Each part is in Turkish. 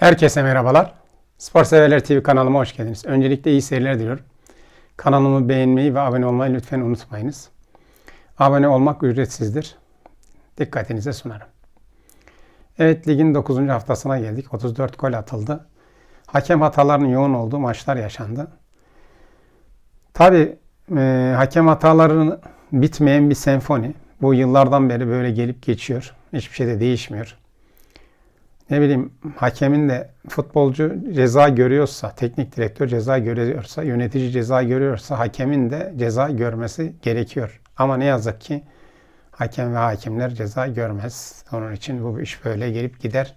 Herkese merhabalar. Spor Severler TV kanalıma hoş geldiniz. Öncelikle iyi seyirler diliyorum. Kanalımı beğenmeyi ve abone olmayı lütfen unutmayınız. Abone olmak ücretsizdir. Dikkatinize sunarım. Evet ligin 9. haftasına geldik. 34 gol atıldı. Hakem hatalarının yoğun olduğu maçlar yaşandı. Tabi e, hakem hatalarının bitmeyen bir senfoni. Bu yıllardan beri böyle gelip geçiyor. Hiçbir şey de değişmiyor ne bileyim hakemin de futbolcu ceza görüyorsa, teknik direktör ceza görüyorsa, yönetici ceza görüyorsa hakemin de ceza görmesi gerekiyor. Ama ne yazık ki hakem ve hakimler ceza görmez. Onun için bu iş böyle gelip gider.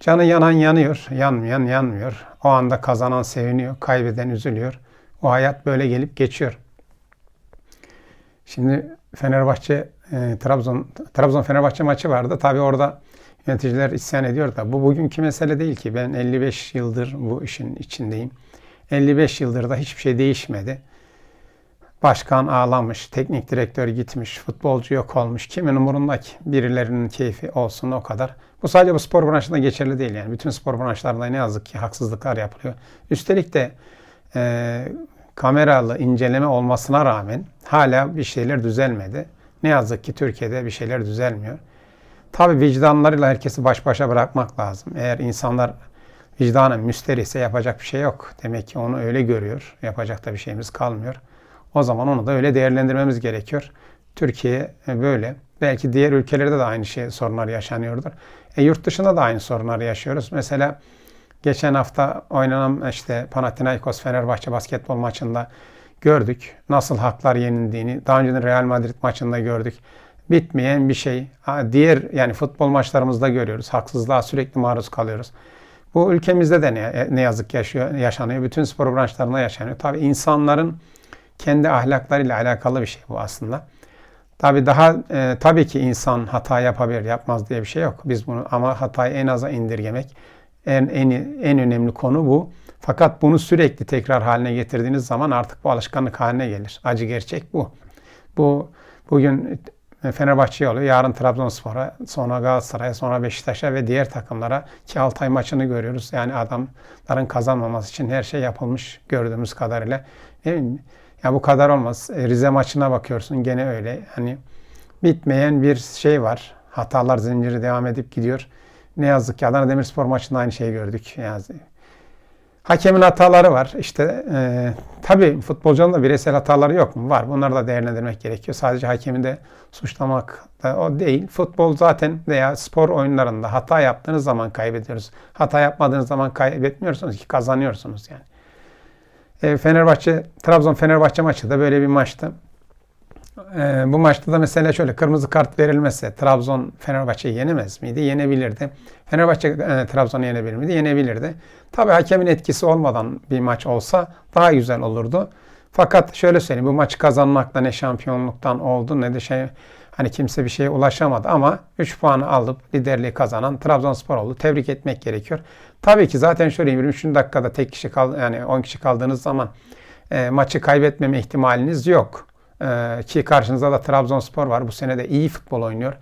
Canı yanan yanıyor, yanmayan yanmıyor. O anda kazanan seviniyor, kaybeden üzülüyor. O hayat böyle gelip geçiyor. Şimdi Fenerbahçe e, Trabzon Trabzon Fenerbahçe maçı vardı. Tabi orada Yöneticiler isyan ediyor da bu bugünkü mesele değil ki. Ben 55 yıldır bu işin içindeyim. 55 yıldır da hiçbir şey değişmedi. Başkan ağlamış, teknik direktör gitmiş, futbolcu yok olmuş. Kimin umurunda ki? Birilerinin keyfi olsun o kadar. Bu sadece bu spor branşında geçerli değil yani. Bütün spor branşlarında ne yazık ki haksızlıklar yapılıyor. Üstelik de e, kameralı inceleme olmasına rağmen hala bir şeyler düzelmedi. Ne yazık ki Türkiye'de bir şeyler düzelmiyor. Tabi vicdanlarıyla herkesi baş başa bırakmak lazım. Eğer insanlar vicdanın müsteri ise yapacak bir şey yok. Demek ki onu öyle görüyor. Yapacak da bir şeyimiz kalmıyor. O zaman onu da öyle değerlendirmemiz gerekiyor. Türkiye böyle. Belki diğer ülkelerde de aynı şey sorunlar yaşanıyordur. E, yurt dışında da aynı sorunlar yaşıyoruz. Mesela geçen hafta oynanan işte Panathinaikos Fenerbahçe basketbol maçında gördük. Nasıl haklar yenildiğini. Daha önce Real Madrid maçında gördük bitmeyen bir şey. Diğer yani futbol maçlarımızda görüyoruz. Haksızlığa sürekli maruz kalıyoruz. Bu ülkemizde de ne, ne yazık yaşıyor, yaşanıyor. Bütün spor branşlarında yaşanıyor. Tabii insanların kendi ahlaklarıyla alakalı bir şey bu aslında. Tabii daha e, tabii ki insan hata yapabilir, yapmaz diye bir şey yok. Biz bunu ama hatayı en aza indirgemek en en en önemli konu bu. Fakat bunu sürekli tekrar haline getirdiğiniz zaman artık bu alışkanlık haline gelir. Acı gerçek bu. Bu bugün Fenerbahçe'ye oluyor. Yarın Trabzonspor'a, sonra Galatasaray'a, sonra Beşiktaş'a ve diğer takımlara ki Altay maçını görüyoruz. Yani adamların kazanmaması için her şey yapılmış gördüğümüz kadarıyla. Değil mi? Ya bu kadar olmaz. E, Rize maçına bakıyorsun gene öyle. Hani bitmeyen bir şey var. Hatalar zinciri devam edip gidiyor. Ne yazık ki Adana Demirspor maçında aynı şeyi gördük. Yani Hakemin hataları var. İşte e, tabii futbolcunun da bireysel hataları yok mu? Var. Bunları da değerlendirmek gerekiyor. Sadece hakemi de suçlamak da o değil. Futbol zaten veya spor oyunlarında hata yaptığınız zaman kaybediyoruz. Hata yapmadığınız zaman kaybetmiyorsunuz ki kazanıyorsunuz yani. E, Fenerbahçe, Trabzon Fenerbahçe maçı da böyle bir maçtı. E, bu maçta da mesela şöyle kırmızı kart verilmezse Trabzon Fenerbahçe'yi yenemez miydi? Yenebilirdi. Fenerbahçe e, Trabzon'u yenebilir miydi? Yenebilirdi. Tabi hakemin etkisi olmadan bir maç olsa daha güzel olurdu. Fakat şöyle söyleyeyim bu maçı kazanmakta ne şampiyonluktan oldu ne de şey hani kimse bir şeye ulaşamadı ama 3 puanı alıp liderliği kazanan Trabzonspor oldu. Tebrik etmek gerekiyor. Tabii ki zaten şöyle 23. dakikada tek kişi kal yani 10 kişi kaldığınız zaman e, maçı kaybetmeme ihtimaliniz yok. E, ki karşınızda da Trabzonspor var. Bu sene de iyi futbol oynuyor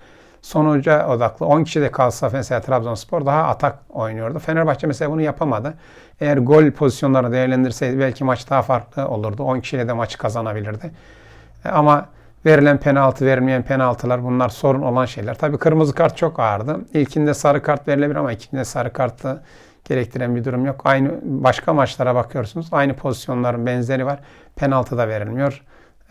sonuca odaklı. 10 kişi de kalsa mesela Trabzonspor daha atak oynuyordu. Fenerbahçe mesela bunu yapamadı. Eğer gol pozisyonlarını değerlendirseydi belki maç daha farklı olurdu. 10 kişiyle de maçı kazanabilirdi. E, ama verilen penaltı, verilmeyen penaltılar bunlar sorun olan şeyler. Tabii kırmızı kart çok ağırdı. İlkinde sarı kart verilebilir ama ikincinde sarı kartı gerektiren bir durum yok. Aynı başka maçlara bakıyorsunuz. Aynı pozisyonların benzeri var. Penaltı da verilmiyor.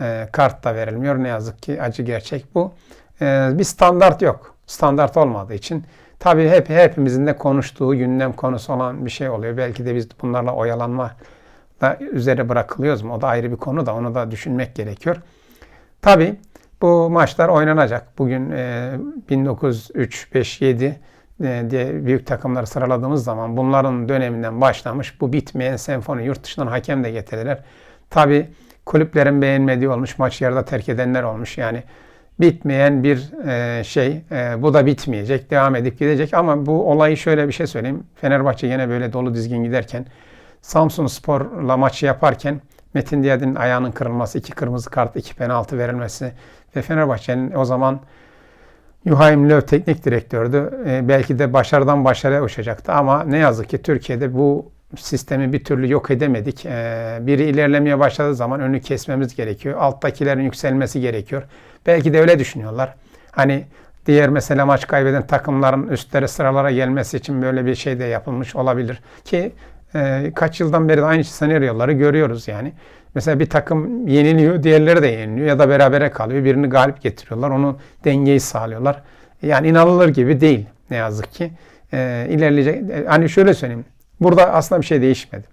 E, kart da verilmiyor. Ne yazık ki acı gerçek bu. Ee, bir standart yok. Standart olmadığı için tabii hep hepimizin de konuştuğu gündem konusu olan bir şey oluyor. Belki de biz bunlarla oyalanma da üzere bırakılıyoruz mu? O da ayrı bir konu da onu da düşünmek gerekiyor. Tabii bu maçlar oynanacak. Bugün e, 1903, 5, 7 diye büyük takımları sıraladığımız zaman bunların döneminden başlamış bu bitmeyen senfoni yurt dışından hakem de getirdiler. Tabii kulüplerin beğenmediği olmuş, maç yarıda terk edenler olmuş. Yani bitmeyen bir e, şey. E, bu da bitmeyecek. Devam edip gidecek. Ama bu olayı şöyle bir şey söyleyeyim. Fenerbahçe yine böyle dolu dizgin giderken Samsun Spor'la maçı yaparken Metin Diyadin'in ayağının kırılması, iki kırmızı kart, iki penaltı verilmesi ve Fenerbahçe'nin o zaman Yuhaim Löw teknik direktördü. E, belki de başarıdan başarıya uçacaktı ama ne yazık ki Türkiye'de bu sistemi bir türlü yok edemedik. E, biri ilerlemeye başladığı zaman önünü kesmemiz gerekiyor. Alttakilerin yükselmesi gerekiyor. Belki de öyle düşünüyorlar. Hani diğer mesela maç kaybeden takımların üstlere sıralara gelmesi için böyle bir şey de yapılmış olabilir. Ki e, kaç yıldan beri de aynı senaryoları görüyoruz yani. Mesela bir takım yeniliyor, diğerleri de yeniliyor ya da berabere kalıyor. Birini galip getiriyorlar, onu dengeyi sağlıyorlar. Yani inanılır gibi değil ne yazık ki. E, ilerleyecek, hani şöyle söyleyeyim. Burada aslında bir şey değişmedi.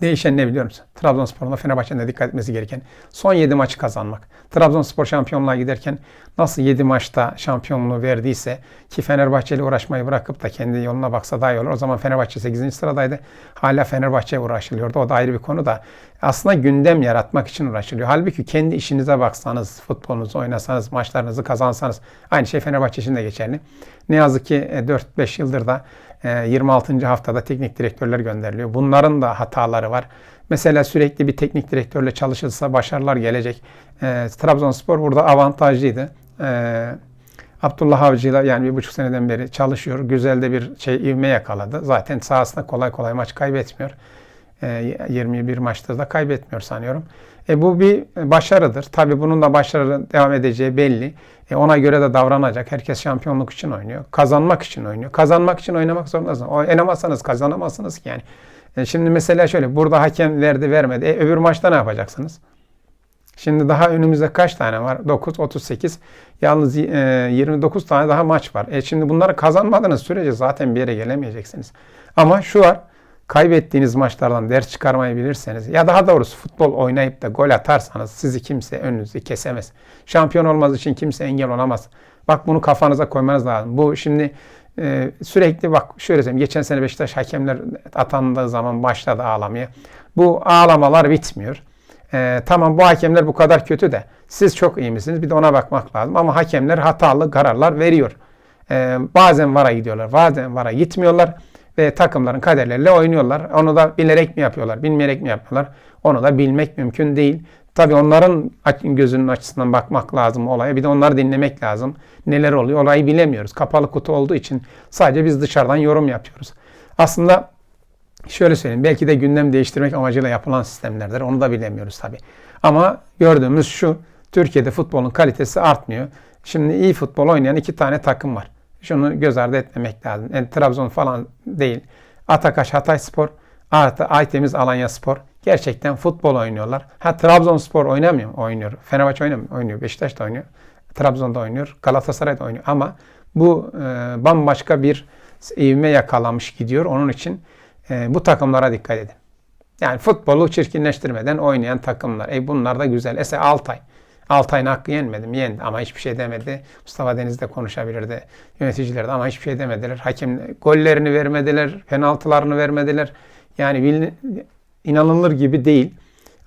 Değişen ne biliyor musun? Trabzonspor'un da Fenerbahçe'nin de dikkat etmesi gereken son 7 maçı kazanmak. Trabzonspor şampiyonluğa giderken nasıl 7 maçta şampiyonluğu verdiyse ki Fenerbahçe ile uğraşmayı bırakıp da kendi yoluna baksa daha iyi olur. O zaman Fenerbahçe 8. sıradaydı. Hala Fenerbahçe'ye uğraşılıyordu. O da ayrı bir konu da. Aslında gündem yaratmak için uğraşılıyor. Halbuki kendi işinize baksanız, futbolunuzu oynasanız, maçlarınızı kazansanız aynı şey Fenerbahçe için de geçerli. Ne yazık ki 4-5 e, yıldır da 26. E, haftada teknik direktörler gönderiliyor. Bunların da hataları var. Mesela sürekli bir teknik direktörle çalışılsa başarılar gelecek. E, Trabzonspor burada avantajlıydı. E, Abdullah Avcı'yla yani bir buçuk seneden beri çalışıyor. Güzel de bir şey ivme yakaladı. Zaten sahasında kolay kolay maç kaybetmiyor. E, 21 maçta da kaybetmiyor sanıyorum. E, bu bir başarıdır. Tabii bunun da başarı devam edeceği belli. E, ona göre de davranacak. Herkes şampiyonluk için oynuyor. Kazanmak için oynuyor. Kazanmak için oynamak zorundasınız. Oynamazsanız kazanamazsınız ki yani. E, şimdi mesela şöyle burada hakem verdi vermedi. E, öbür maçta ne yapacaksınız? Şimdi daha önümüzde kaç tane var? 9, 38. Yalnız e, 29 tane daha maç var. E şimdi bunları kazanmadığınız sürece zaten bir yere gelemeyeceksiniz. Ama şu var. Kaybettiğiniz maçlardan ders çıkarmayı bilirseniz ya daha doğrusu futbol oynayıp da gol atarsanız sizi kimse önünüzü kesemez. Şampiyon olmaz için kimse engel olamaz. Bak bunu kafanıza koymanız lazım. Bu şimdi e, sürekli bak şöyle söyleyeyim. Geçen sene Beşiktaş hakemler atandığı zaman başladı ağlamaya. Bu ağlamalar bitmiyor. E, tamam bu hakemler bu kadar kötü de siz çok iyi misiniz? Bir de ona bakmak lazım. Ama hakemler hatalı kararlar veriyor. E, bazen vara gidiyorlar, bazen vara gitmiyorlar ve takımların kaderleriyle oynuyorlar. Onu da bilerek mi yapıyorlar, bilmeyerek mi yapıyorlar? Onu da bilmek mümkün değil. Tabii onların gözünün açısından bakmak lazım olaya. Bir de onları dinlemek lazım. Neler oluyor olayı bilemiyoruz. Kapalı kutu olduğu için sadece biz dışarıdan yorum yapıyoruz. Aslında şöyle söyleyeyim. Belki de gündem değiştirmek amacıyla yapılan sistemlerdir. Onu da bilemiyoruz tabii. Ama gördüğümüz şu. Türkiye'de futbolun kalitesi artmıyor. Şimdi iyi futbol oynayan iki tane takım var. Şunu göz ardı etmemek lazım. Yani Trabzon falan değil. Atakaş Hatay Spor artı Aytemiz Alanya Spor. Gerçekten futbol oynuyorlar. Ha Trabzonspor oynamıyor? Oynuyor. Fenerbahçe oynamıyor. Oynuyor. Beşiktaş da oynuyor. Trabzon'da oynuyor. Galatasaray da oynuyor. Ama bu e, bambaşka bir ivme yakalamış gidiyor. Onun için e, bu takımlara dikkat edin. Yani futbolu çirkinleştirmeden oynayan takımlar. E bunlar da güzel. Ese Altay. Altay'ın hakkı yenmedi mi? Yendi ama hiçbir şey demedi. Mustafa Deniz de konuşabilirdi. Yöneticiler de ama hiçbir şey demediler. Hakem gollerini vermediler. Penaltılarını vermediler. Yani inanılır gibi değil.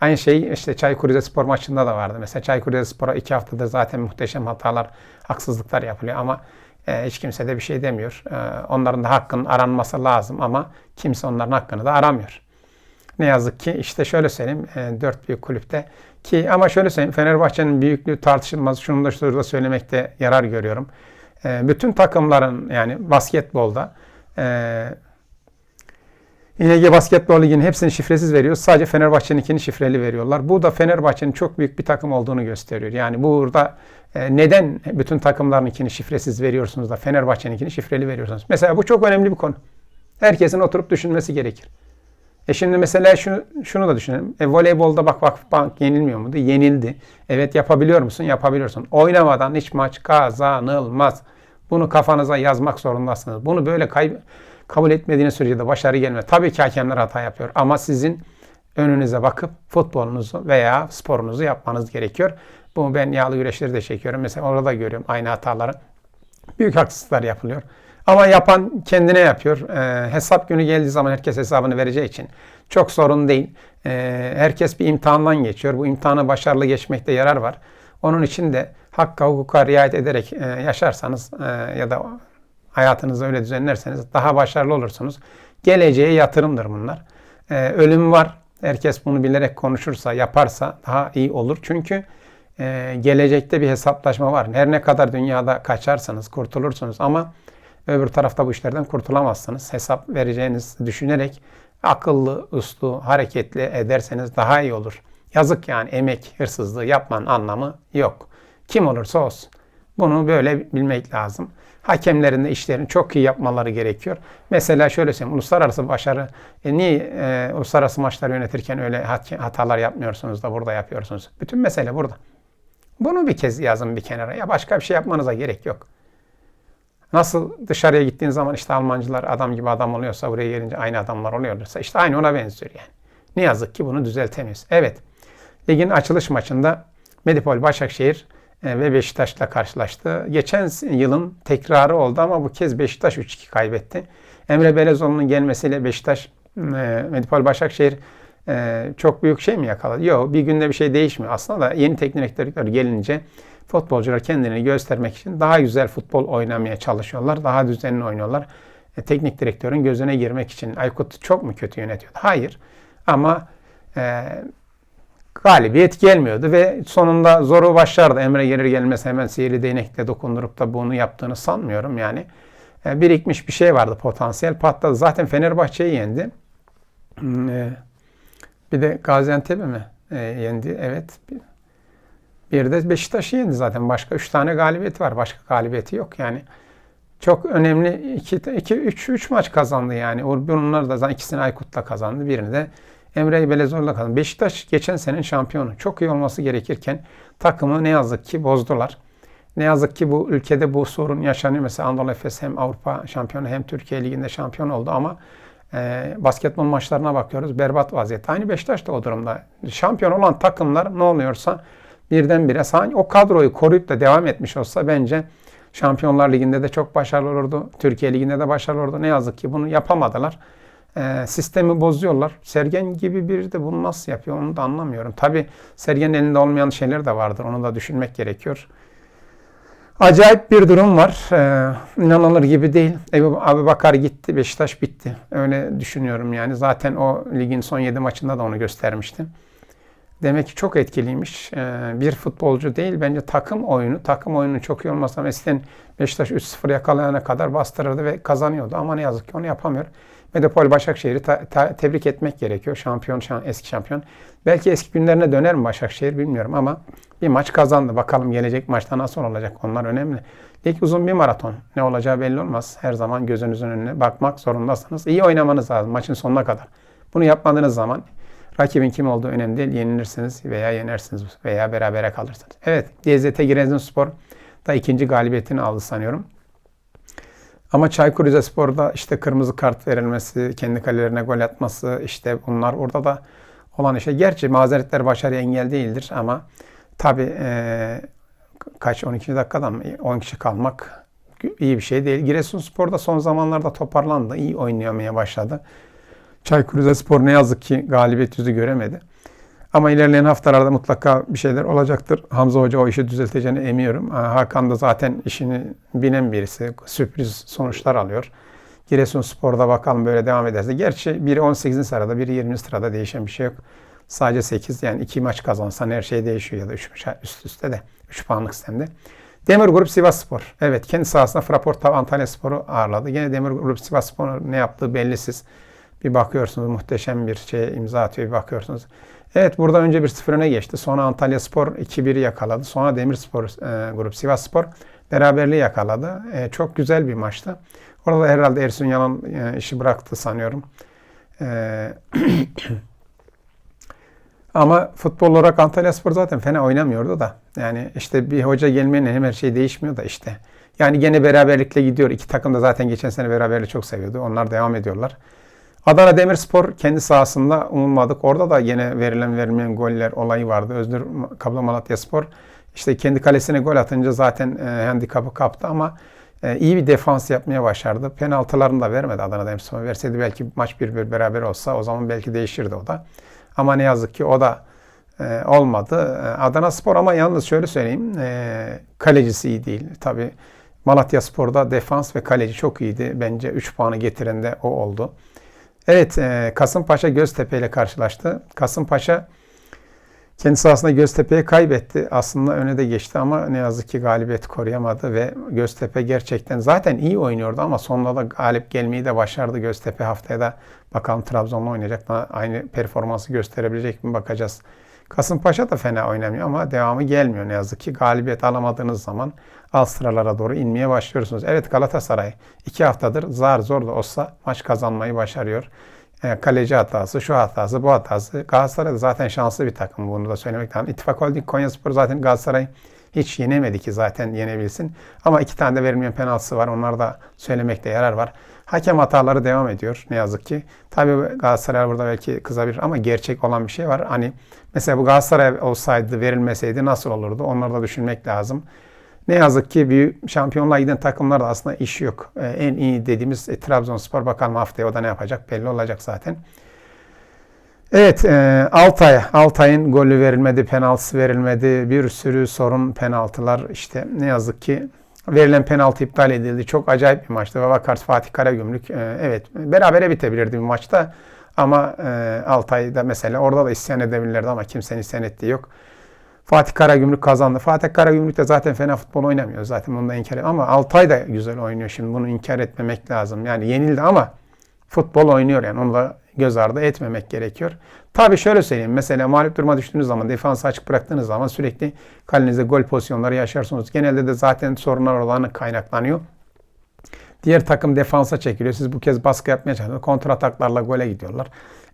Aynı şey işte Çaykur Rizespor maçında da vardı. Mesela Çaykur Rizespor'a iki haftada zaten muhteşem hatalar, haksızlıklar yapılıyor ama e, hiç kimse de bir şey demiyor. E, onların da hakkının aranması lazım ama kimse onların hakkını da aramıyor. Ne yazık ki işte şöyle söyleyeyim e, dört büyük kulüpte ki ama şöyle söyleyeyim Fenerbahçe'nin büyüklüğü tartışılmaz. Şunu da şurada söylemekte yarar görüyorum. E, bütün takımların yani basketbolda e, İNG Basketbol Ligi'nin hepsini şifresiz veriyor. Sadece Fenerbahçe'ninkini şifreli veriyorlar. Bu da Fenerbahçe'nin çok büyük bir takım olduğunu gösteriyor. Yani burada e, neden bütün takımlarınkini şifresiz veriyorsunuz da Fenerbahçe'ninkini şifreli veriyorsunuz? Mesela bu çok önemli bir konu. Herkesin oturup düşünmesi gerekir. E şimdi mesela şunu, şunu da düşünelim. E, voleybolda bak bak bank yenilmiyor muydu? Yenildi. Evet yapabiliyor musun? Yapabiliyorsun. Oynamadan hiç maç kazanılmaz. Bunu kafanıza yazmak zorundasınız. Bunu böyle kay kabul etmediğiniz sürece de başarı gelmez. Tabii ki hakemler hata yapıyor ama sizin önünüze bakıp futbolunuzu veya sporunuzu yapmanız gerekiyor. Bunu ben yağlı güreşleri de çekiyorum. Mesela orada görüyorum aynı hataları. Büyük haksızlıklar yapılıyor. Ama yapan kendine yapıyor. E, hesap günü geldiği zaman herkes hesabını vereceği için çok sorun değil. E, herkes bir imtihandan geçiyor. Bu imtihanı başarılı geçmekte yarar var. Onun için de hakka hukuka riayet ederek e, yaşarsanız e, ya da hayatınızı öyle düzenlerseniz daha başarılı olursunuz. Geleceğe yatırımdır bunlar. E, ölüm var. Herkes bunu bilerek konuşursa, yaparsa daha iyi olur. Çünkü e, gelecekte bir hesaplaşma var. Her ne kadar dünyada kaçarsanız kurtulursunuz ama öbür tarafta bu işlerden kurtulamazsınız. Hesap vereceğiniz düşünerek akıllı, uslu, hareketli ederseniz daha iyi olur. Yazık yani emek hırsızlığı yapmanın anlamı yok. Kim olursa olsun. Bunu böyle bilmek lazım. Hakemlerin de işlerini çok iyi yapmaları gerekiyor. Mesela şöyle söyleyeyim, uluslararası başarı, e, niye e, uluslararası maçları yönetirken öyle hatalar yapmıyorsunuz da burada yapıyorsunuz? Bütün mesele burada. Bunu bir kez yazın bir kenara. Ya başka bir şey yapmanıza gerek yok. Nasıl dışarıya gittiğin zaman işte Almancılar adam gibi adam oluyorsa buraya gelince aynı adamlar oluyorlarsa işte aynı ona benziyor yani. Ne yazık ki bunu düzeltemiyoruz. Evet. Ligin açılış maçında Medipol Başakşehir e, ve Beşiktaş'la karşılaştı. Geçen yılın tekrarı oldu ama bu kez Beşiktaş 3-2 kaybetti. Emre Belezoğlu'nun gelmesiyle Beşiktaş e, Medipol Başakşehir e, çok büyük şey mi yakaladı? Yok bir günde bir şey değişmiyor. Aslında da yeni teknik direktör gelince futbolcular kendini göstermek için daha güzel futbol oynamaya çalışıyorlar. Daha düzenli oynuyorlar. teknik direktörün gözüne girmek için Aykut çok mu kötü yönetiyordu? Hayır. Ama e, galibiyet gelmiyordu ve sonunda zoru başlardı. Emre gelir gelmez hemen sihirli değnekle dokundurup da bunu yaptığını sanmıyorum yani. E, birikmiş bir şey vardı potansiyel patladı. Zaten Fenerbahçe'yi yendi. Hmm, e, bir de Gaziantep'i mi e, yendi? Evet. Bir de Beşiktaş'ı yendi zaten. Başka üç tane galibiyeti var. Başka galibiyeti yok yani. Çok önemli iki, iki üç, üç maç kazandı yani. Bunlar da zaten ikisini Aykut'la kazandı. Birini de Emre Belezor'la kazandı. Beşiktaş geçen senenin şampiyonu. Çok iyi olması gerekirken takımı ne yazık ki bozdular. Ne yazık ki bu ülkede bu sorun yaşanıyor. Mesela Anadolu Efes hem Avrupa şampiyonu hem Türkiye Ligi'nde şampiyon oldu ama e, basketbol maçlarına bakıyoruz. Berbat vaziyette. Aynı Beşiktaş da o durumda. Şampiyon olan takımlar ne oluyorsa birdenbire sanki o kadroyu koruyup da devam etmiş olsa bence Şampiyonlar Ligi'nde de çok başarılı olurdu. Türkiye Ligi'nde de başarılı olurdu. Ne yazık ki bunu yapamadılar. E, sistemi bozuyorlar. Sergen gibi biri de bunu nasıl yapıyor onu da anlamıyorum. Tabi Sergen'in elinde olmayan şeyler de vardır. Onu da düşünmek gerekiyor. Acayip bir durum var. Ee, inanılır gibi değil. Ebu Abi Bakar gitti, Beşiktaş bitti. Öyle düşünüyorum yani. Zaten o ligin son 7 maçında da onu göstermişti. Demek ki çok etkiliymiş. Ee, bir futbolcu değil bence takım oyunu. Takım oyunu çok iyi olmasa mesela Beşiktaş 3-0 yakalayana kadar bastırırdı ve kazanıyordu. Ama ne yazık ki onu yapamıyor. Medipol Başakşehir'i tebrik etmek gerekiyor. Şampiyon, şan, eski şampiyon. Belki eski günlerine döner mi Başakşehir bilmiyorum ama bir maç kazandı. Bakalım gelecek maçta nasıl olacak onlar önemli. Lig uzun bir maraton. Ne olacağı belli olmaz. Her zaman gözünüzün önüne bakmak zorundasınız. İyi oynamanız lazım maçın sonuna kadar. Bunu yapmadığınız zaman rakibin kim olduğu önemli değil. Yenilirsiniz veya yenersiniz veya berabere kalırsınız. Evet, GZT Giresunspor da ikinci galibiyetini aldı sanıyorum. Ama Çaykur Rizespor'da işte kırmızı kart verilmesi, kendi kalelerine gol atması işte bunlar orada da olan işe. Gerçi mazeretler başarıya engel değildir ama tabii e, kaç 12 dakikada mı 10 kişi kalmak iyi bir şey değil. Giresunspor da son zamanlarda toparlandı. iyi oynayamaya başladı. Çaykur Rizespor ne yazık ki galibiyet yüzü göremedi. Ama ilerleyen haftalarda mutlaka bir şeyler olacaktır. Hamza Hoca o işi düzelteceğini emiyorum. Hakan da zaten işini bilen birisi. Sürpriz sonuçlar alıyor. Giresun Spor'da bakalım böyle devam ederse. Gerçi biri 18. sırada, biri 20. sırada değişen bir şey yok. Sadece 8 yani 2 maç kazansan her şey değişiyor ya da 3 maç üst üste de 3 puanlık sistemde. Demir Grup Sivas Spor. Evet kendi sahasında Fraport Antalya Spor'u ağırladı. Yine Demir Grup Sivas Spor ne yaptığı bellisiz. Bir bakıyorsunuz muhteşem bir şey imza atıyor bir bakıyorsunuz. Evet burada önce bir 0 öne geçti. Sonra Antalya Spor 2-1'i yakaladı. Sonra Demirspor e, grup Sivas Spor beraberliği yakaladı. E, çok güzel bir maçtı. Orada herhalde Ersun Yalan e, işi bıraktı sanıyorum. E, ama futbol olarak Antalya Spor zaten fena oynamıyordu da. Yani işte bir hoca gelmeyle hem her şey değişmiyor da işte. Yani gene beraberlikle gidiyor. İki takım da zaten geçen sene beraberliği çok seviyordu. Onlar devam ediyorlar. Adana Demirspor kendi sahasında umulmadık. Orada da yine verilen verilmeyen goller olayı vardı. Özgür Kablo Malatya Spor işte kendi kalesine gol atınca zaten e, handikapı kaptı ama e, iyi bir defans yapmaya başardı. Penaltılarını da vermedi Adana Demirspor. Verseydi belki maç bir bir beraber olsa o zaman belki değişirdi o da. Ama ne yazık ki o da e, olmadı. E, Adana Spor ama yalnız şöyle söyleyeyim. E, kalecisi iyi değil. Tabi Malatya Spor'da defans ve kaleci çok iyiydi. Bence 3 puanı getiren de o oldu. Evet, e, Kasımpaşa Göztepe ile karşılaştı. Kasımpaşa Kendi sahasında Göztepe'ye kaybetti. Aslında öne de geçti ama ne yazık ki galibiyet koruyamadı ve Göztepe gerçekten zaten iyi oynuyordu ama sonunda da galip gelmeyi de başardı. Göztepe haftaya da bakalım Trabzon'la oynayacak. Daha aynı performansı gösterebilecek mi bakacağız. Kasımpaşa da fena oynamıyor ama devamı gelmiyor ne yazık ki. Galibiyet alamadığınız zaman alt sıralara doğru inmeye başlıyorsunuz. Evet Galatasaray iki haftadır zar zor da olsa maç kazanmayı başarıyor. E, kaleci hatası, şu hatası, bu hatası. Galatasaray da zaten şanslı bir takım bunu da söylemek lazım. İttifak Holding Konyaspor zaten Galatasaray hiç yenemedi ki zaten yenebilsin. Ama iki tane de verilmeyen penaltısı var. Onları da söylemekte yarar var. Hakem hataları devam ediyor ne yazık ki. Tabii Galatasaray burada belki kızabilir ama gerçek olan bir şey var. Hani mesela bu Galatasaray olsaydı verilmeseydi nasıl olurdu? Onları da düşünmek lazım. Ne yazık ki büyük şampiyonluğa giden takımlarda aslında iş yok. Ee, en iyi dediğimiz e, Trabzonspor bakalım haftaya o da ne yapacak belli olacak zaten. Evet e, Altay. Altay'ın golü verilmedi, penaltısı verilmedi. Bir sürü sorun penaltılar. İşte ne yazık ki verilen penaltı iptal edildi. Çok acayip bir maçtı. Ve Vakars Fatih Karagümrük e, evet berabere bitebilirdi bir maçta. Ama e, Altay'da mesela orada da isyan edebilirlerdi ama kimsenin isyan ettiği yok. Fatih Karagümrük kazandı. Fatih Karagümrük de zaten fena futbol oynamıyor. Zaten bunu da inkar etmem. Ama Altay da güzel oynuyor şimdi. Bunu inkar etmemek lazım. Yani yenildi ama futbol oynuyor yani. Onu da göz ardı etmemek gerekiyor. Tabii şöyle söyleyeyim. Mesela mağlup duruma düştüğünüz zaman, defansı açık bıraktığınız zaman sürekli kalenizde gol pozisyonları yaşarsınız. Genelde de zaten sorunlar olanı kaynaklanıyor. Diğer takım defansa çekiliyor. Siz bu kez baskı yapmaya çalışıyorsunuz. Kontra ataklarla gole gidiyorlar.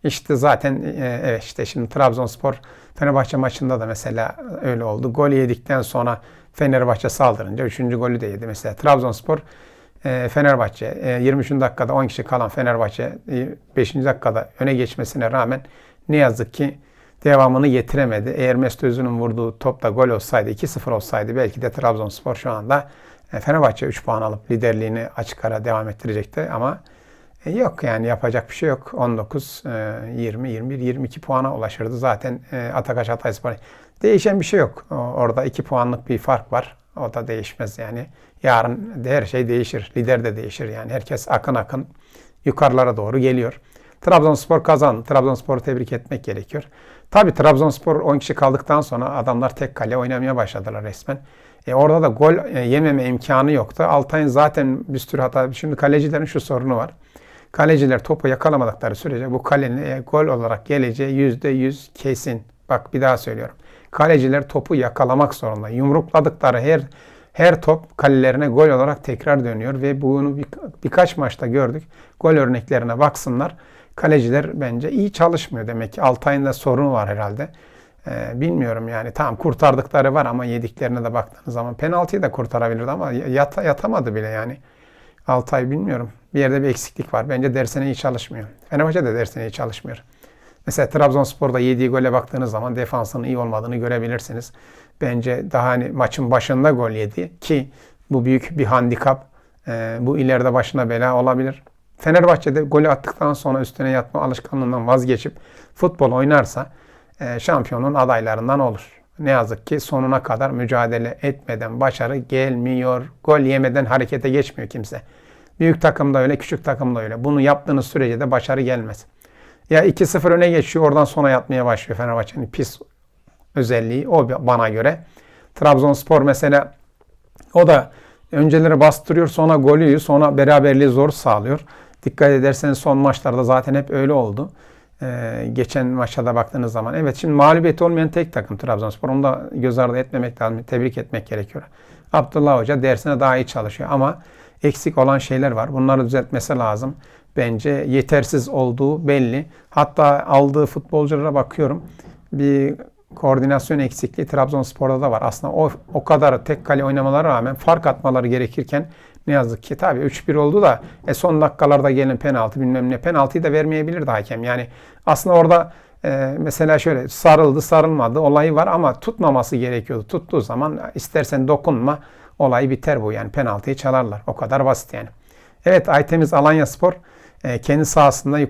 İşte zaten e, evet işte şimdi Trabzonspor Fenerbahçe maçında da mesela öyle oldu. Gol yedikten sonra Fenerbahçe saldırınca 3. golü de yedi. Mesela Trabzonspor e, Fenerbahçe 23. E, dakikada 10 kişi kalan Fenerbahçe 5. dakikada öne geçmesine rağmen ne yazık ki devamını getiremedi. Eğer Mesut Özil'in vurduğu top da gol olsaydı 2-0 olsaydı belki de Trabzonspor şu anda Fenerbahçe 3 puan alıp liderliğini açık ara devam ettirecekti ama e, yok yani yapacak bir şey yok. 19, 20, 21, 22 puana ulaşırdı. Zaten e, Atakaş Hatayspor. Değişen bir şey yok. Orada 2 puanlık bir fark var. O da değişmez yani. Yarın her şey değişir. Lider de değişir yani. Herkes akın akın yukarılara doğru geliyor. Trabzonspor kazandı. Trabzonspor'u tebrik etmek gerekiyor. Tabi Trabzonspor 10 kişi kaldıktan sonra adamlar tek kale oynamaya başladılar resmen. E orada da gol e, yememe imkanı yoktu. Altay'ın zaten bir sürü hata. Şimdi kalecilerin şu sorunu var. Kaleciler topu yakalamadıkları sürece bu kalenin e, gol olarak geleceği yüzde yüz kesin. Bak bir daha söylüyorum. Kaleciler topu yakalamak zorunda. Yumrukladıkları her her top kalelerine gol olarak tekrar dönüyor ve bunu bir, birkaç maçta gördük. Gol örneklerine baksınlar. Kaleciler bence iyi çalışmıyor demek ki. Altay'ın sorunu var herhalde. Ee, bilmiyorum yani. Tamam kurtardıkları var ama yediklerine de baktığınız zaman penaltıyı da kurtarabilirdi ama yat, yatamadı bile yani. Altay bilmiyorum. Bir yerde bir eksiklik var. Bence dersine iyi çalışmıyor. Fenerbahçe de dersine iyi çalışmıyor. Mesela Trabzonspor'da yediği gole baktığınız zaman defansının iyi olmadığını görebilirsiniz. Bence daha hani maçın başında gol yedi ki bu büyük bir handikap. Ee, bu ileride başına bela olabilir. Fenerbahçe'de golü attıktan sonra üstüne yatma alışkanlığından vazgeçip futbol oynarsa e, şampiyonun adaylarından olur. Ne yazık ki sonuna kadar mücadele etmeden başarı gelmiyor. Gol yemeden harekete geçmiyor kimse. Büyük takım da öyle, küçük takım da öyle. Bunu yaptığınız sürece de başarı gelmez. Ya 2-0 öne geçiyor, oradan sonra yatmaya başlıyor Fenerbahçe'nin pis özelliği o bana göre. Trabzonspor mesela o da önceleri bastırıyor, sonra golü sonra beraberliği zor sağlıyor. Dikkat ederseniz son maçlarda zaten hep öyle oldu. Ee, geçen maça da baktığınız zaman. Evet şimdi mağlubiyeti olmayan tek takım Trabzonspor. Onu da göz ardı etmemek lazım. Tebrik etmek gerekiyor. Abdullah Hoca dersine daha iyi çalışıyor ama eksik olan şeyler var. Bunları düzeltmesi lazım. Bence yetersiz olduğu belli. Hatta aldığı futbolculara bakıyorum. Bir koordinasyon eksikliği Trabzonspor'da da var. Aslında o, o kadar tek kale oynamaları rağmen fark atmaları gerekirken ne yazık ki tabii 3-1 oldu da e, son dakikalarda gelin penaltı bilmem ne penaltıyı da vermeyebilirdi hakem. Yani aslında orada e, mesela şöyle sarıldı sarılmadı olayı var ama tutmaması gerekiyordu. Tuttuğu zaman istersen dokunma olay biter bu yani penaltıyı çalarlar. O kadar basit yani. Evet Aytemiz Alanya Spor e, kendi sahasında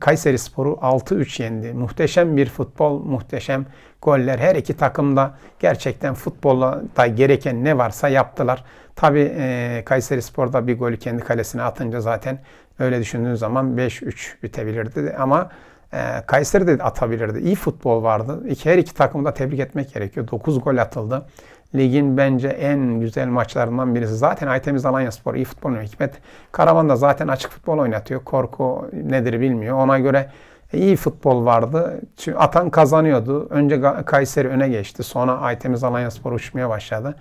Kayseri Spor'u 6-3 yendi. Muhteşem bir futbol, muhteşem goller. Her iki takım da gerçekten futbolla da gereken ne varsa yaptılar. Tabi e, Kayseri Spor'da bir golü kendi kalesine atınca zaten öyle düşündüğün zaman 5-3 bitebilirdi. Ama E, Kayseri de atabilirdi. İyi futbol vardı. İki, her iki takımı da tebrik etmek gerekiyor. 9 gol atıldı. Ligin bence en güzel maçlarından birisi. Zaten Aytemiz Alanya Spor iyi futbol oynuyor. Hikmet Karaman da zaten açık futbol oynatıyor. Korku nedir bilmiyor. Ona göre iyi futbol vardı. Atan kazanıyordu. Önce Kayseri öne geçti. Sonra Aytemiz Alanya Spor uçmaya başladı.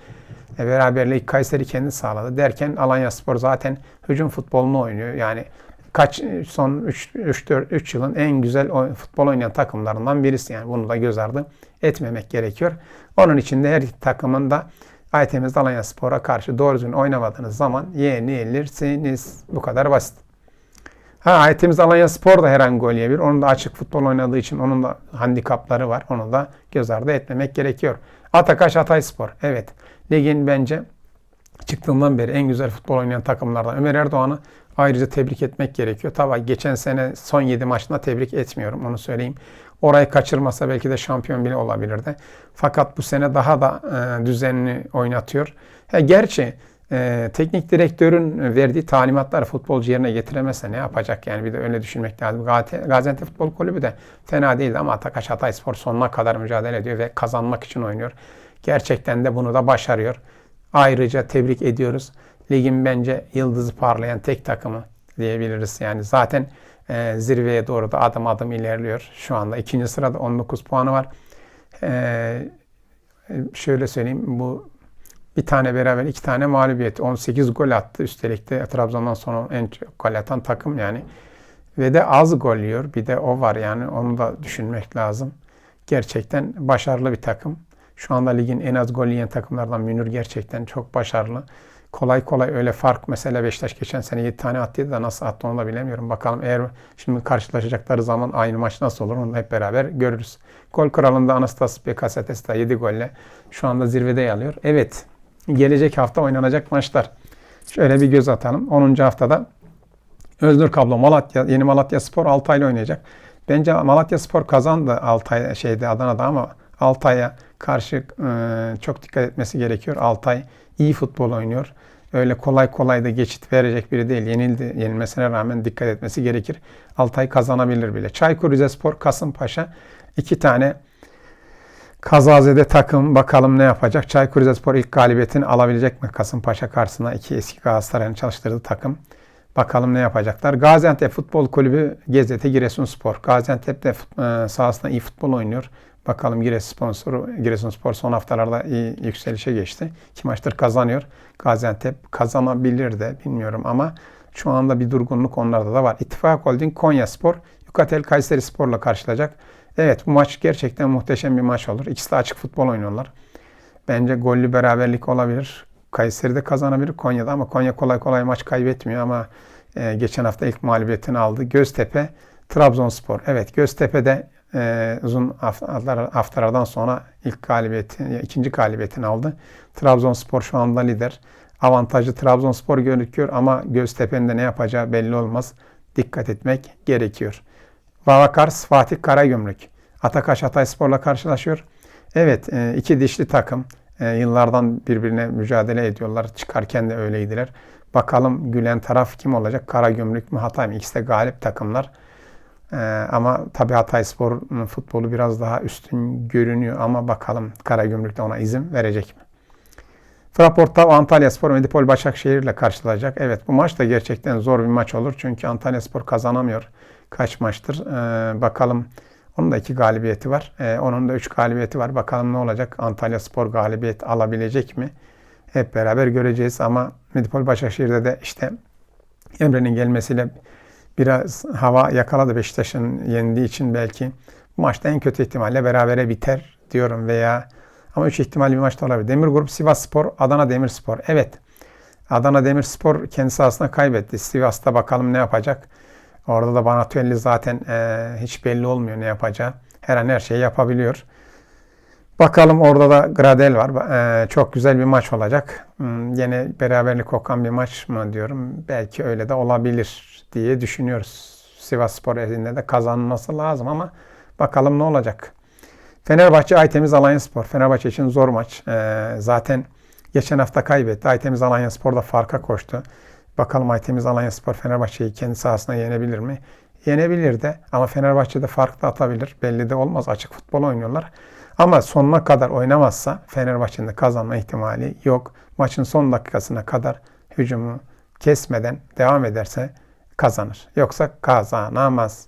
E, beraberlik Kayseri kendi sağladı. Derken Alanya Spor zaten hücum futbolunu oynuyor. Yani kaç son 3 3 4 3 yılın en güzel futbol oynayan takımlarından birisi yani bunu da göz ardı etmemek gerekiyor. Onun için de her takımın da Aytemiz Alanya Spor'a karşı doğru düzgün oynamadığınız zaman yenilirsiniz. Bu kadar basit. Ha Aytemiz Alanya Spor da her gol yiyebilir. Onun da açık futbol oynadığı için onun da handikapları var. Onu da göz ardı etmemek gerekiyor. Atakaş Hatay Spor. Evet. Ligin bence çıktığından beri en güzel futbol oynayan takımlardan Ömer Erdoğan'ı ayrıca tebrik etmek gerekiyor. Tabii geçen sene son 7 maçında tebrik etmiyorum onu söyleyeyim. Orayı kaçırmasa belki de şampiyon bile olabilirdi. Fakat bu sene daha da e, düzenli oynatıyor. Ha, gerçi e, teknik direktörün verdiği talimatları futbolcu yerine getiremezse ne yapacak yani bir de öyle düşünmek lazım. Gaziantep Futbol Kulübü de fena değildi ama Atakaş Hatay Spor sonuna kadar mücadele ediyor ve kazanmak için oynuyor. Gerçekten de bunu da başarıyor. Ayrıca tebrik ediyoruz. Ligin bence yıldızı parlayan tek takımı diyebiliriz. Yani zaten e, zirveye doğru da adım adım ilerliyor. Şu anda ikinci sırada 19 puanı var. E, şöyle söyleyeyim bu bir tane beraber iki tane mağlubiyet. 18 gol attı. Üstelik de Trabzon'dan sonra en çok gol atan takım yani. Ve de az gol yiyor. Bir de o var yani onu da düşünmek lazım. Gerçekten başarılı bir takım. Şu anda ligin en az gol yiyen takımlardan Münir gerçekten çok başarılı. Kolay kolay öyle fark mesela Beşiktaş geçen sene 7 tane attıydı da nasıl attı onu da bilemiyorum. Bakalım eğer şimdi karşılaşacakları zaman aynı maç nasıl olur onu hep beraber görürüz. Gol kralında Anastas Bekasetes de 7 golle şu anda zirvede yer alıyor. Evet gelecek hafta oynanacak maçlar. Şöyle bir göz atalım. 10. haftada Öznur Kablo Malatya, Yeni Malatya Spor Altay'la oynayacak. Bence Malatya Spor kazandı Altay şeyde Adana'da ama Altay'a karşı e, çok dikkat etmesi gerekiyor. Altay iyi futbol oynuyor. Öyle kolay kolay da geçit verecek biri değil. Yenildi. Yenilmesine rağmen dikkat etmesi gerekir. Altay kazanabilir bile. Çaykur Rizespor, Kasımpaşa iki tane kazazede takım. Bakalım ne yapacak. Çaykur Rizespor ilk galibiyetini alabilecek mi? Kasımpaşa karşısına iki eski Galatasaray'ın çalıştırdığı takım. Bakalım ne yapacaklar. Gaziantep Futbol Kulübü Gezete Giresunspor. Gaziantep de e, sahasında iyi futbol oynuyor. Bakalım Giresunspor, Giresunspor son haftalarda iyi yükselişe geçti. İki maçtır kazanıyor. Gaziantep kazanabilir de bilmiyorum ama şu anda bir durgunluk onlarda da var. İttifak Holding Konya Spor, Yukatel Kayseri Spor'la karşılayacak. Evet bu maç gerçekten muhteşem bir maç olur. İkisi de açık futbol oynuyorlar. Bence gollü beraberlik olabilir. Kayseri de kazanabilir Konya'da ama Konya kolay kolay maç kaybetmiyor ama e, geçen hafta ilk mağlubiyetini aldı. Göztepe, Trabzonspor. Evet Göztepe'de e, uzun haftalardan sonra ilk galibiyeti, ikinci galibiyetini aldı. Trabzonspor şu anda lider. Avantajlı Trabzonspor gözüküyor ama Göztepe'nin de ne yapacağı belli olmaz. Dikkat etmek gerekiyor. Babakars Fatih Karagümrük. Atakaş Hatayspor'la karşılaşıyor. Evet e, iki dişli takım. E, yıllardan birbirine mücadele ediyorlar. Çıkarken de öyleydiler. Bakalım gülen taraf kim olacak? Karagümrük mü Hatay mı? İkisi de galip takımlar. Ee, ama tabii Hatay Spor futbolu biraz daha üstün görünüyor ama bakalım Karagümrük de ona izin verecek mi? Fraport'ta Antalya Spor Medipol Başakşehir ile karşılayacak. Evet bu maç da gerçekten zor bir maç olur. Çünkü Antalya Spor kazanamıyor. Kaç maçtır? Ee, bakalım. Onun da iki galibiyeti var. Ee, onun da üç galibiyeti var. Bakalım ne olacak? Antalya Spor galibiyet alabilecek mi? Hep beraber göreceğiz ama Medipol Başakşehir'de de işte Emre'nin gelmesiyle biraz hava yakaladı Beşiktaş'ın yendiği için belki. Bu maçta en kötü ihtimalle berabere biter diyorum veya ama üç ihtimal bir maçta olabilir. Demir Grup Sivas Spor, Adana Demirspor. Evet. Adana Demirspor kendi sahasında kaybetti. Sivas'ta bakalım ne yapacak. Orada da Banatuelli zaten e, hiç belli olmuyor ne yapacağı. Her an her şeyi yapabiliyor. Bakalım orada da Gradel var. E, çok güzel bir maç olacak. Hmm, yine beraberlik kokan bir maç mı diyorum. Belki öyle de olabilir diye düşünüyoruz. Sivas Spor elinde de kazanması lazım ama bakalım ne olacak. Fenerbahçe Aytemiz Alanya Spor. Fenerbahçe için zor maç. Ee, zaten geçen hafta kaybetti. Aytemiz Alanya Spor da farka koştu. Bakalım Aytemiz Alanya Spor Fenerbahçe'yi kendi sahasına yenebilir mi? yenebilir de ama Fenerbahçe'de fark da atabilir. Belli de olmaz. Açık futbol oynuyorlar. Ama sonuna kadar oynamazsa Fenerbahçe'nin de kazanma ihtimali yok. Maçın son dakikasına kadar hücumu kesmeden devam ederse kazanır. Yoksa kazanamaz.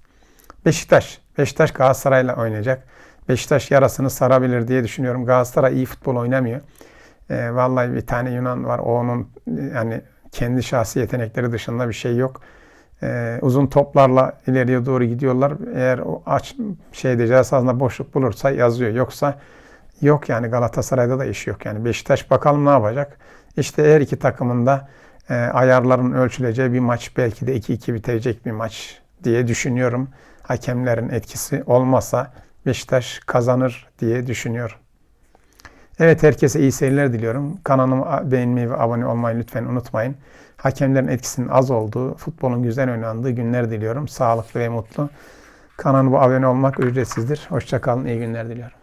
Beşiktaş. Beşiktaş Galatasaray'la oynayacak. Beşiktaş yarasını sarabilir diye düşünüyorum. Galatasaray iyi futbol oynamıyor. E, vallahi bir tane Yunan var. O onun yani kendi şahsi yetenekleri dışında bir şey yok. E, uzun toplarla ileriye doğru gidiyorlar. Eğer o aç şeyde ceza boşluk bulursa yazıyor. Yoksa yok yani Galatasaray'da da iş yok. Yani Beşiktaş bakalım ne yapacak. İşte her iki takımın da e, ayarların ölçüleceği bir maç belki de 2-2 bitecek bir maç diye düşünüyorum. Hakemlerin etkisi olmasa Beşiktaş kazanır diye düşünüyorum. Evet herkese iyi seyirler diliyorum. Kanalımı beğenmeyi ve abone olmayı lütfen unutmayın. Hakemlerin etkisinin az olduğu, futbolun güzel oynandığı günler diliyorum. Sağlıklı ve mutlu. Kanalıma abone olmak ücretsizdir. Hoşçakalın, iyi günler diliyorum.